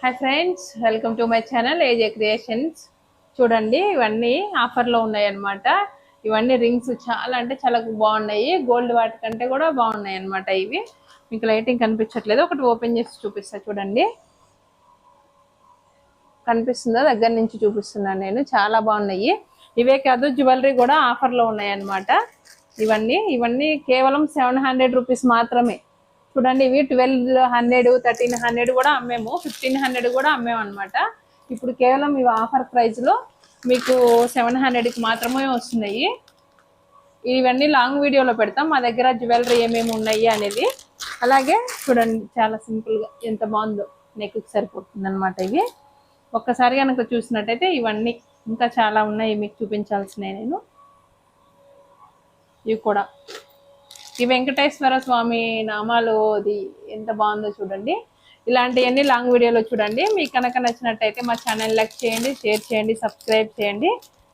Hi friends welcome to my channel AJ creations చూడండి ఇవన్నీ ఆఫర్లో ఉన్నాయి అన్నమాట ఇవన్నీ రింగ్స్ చాలా అంటే చాలా బాగున్నాయి. గోల్డ్ వాటి కంటే కూడా బాగున్నాయి అన్నమాట ఇవి. మీకు లైటింగ్ కనిపించట్లేదు. ఒకటి ఓపెన్ చేసి చూపిస్తా చూడండి. కనిపిస్తుందా? దగ్గర నుంచి చూపిస్తున్నాను నేను. చాలా బాగున్నాయి. ఇవే కాదు జ్యువెలరీ కూడా ఆఫర్లో ఉన్నాయి అన్నమాట ఇవన్నీ ఇవన్నీ కేవలం సెవెన్ హండ్రెడ్ రూపీస్ మాత్రమే. చూడండి ఇవి ట్వెల్వ్ హండ్రెడ్ థర్టీన్ హండ్రెడ్ కూడా అమ్మేము. ఫిఫ్టీన్ హండ్రెడ్ కూడా అమ్మేము అనమాట ఇప్పుడు కేవలం ఇవి ఆఫర్ ప్రైస్లో మీకు సెవెన్ హండ్రెడ్కి మాత్రమే వస్తున్నాయి. ఇవన్నీ లాంగ్ వీడియోలో పెడతాం. మా దగ్గర జ్యువెలరీ ఏమేమి ఉన్నాయి అనేది. అలాగే చూడండి చాలా సింపుల్గా ఎంత బాగుందో నెక్కి సరిపోతుంది అనమాట ఇవి. ఒక్కసారి కనుక చూసినట్టయితే ఇవన్నీ ఇంకా చాలా ఉన్నాయి మీకు చూపించాల్సినవి నేను. ఇవి కూడా ఈ వెంకటేశ్వర స్వామి నామాలు అది ఎంత బాగుందో చూడండి. ఇలాంటివన్నీ లాంగ్ వీడియోలో చూడండి. మీకు కనుక నచ్చినట్టయితే మా ఛానల్ లైక్ చేయండి షేర్ చేయండి సబ్స్క్రైబ్ చేయండి.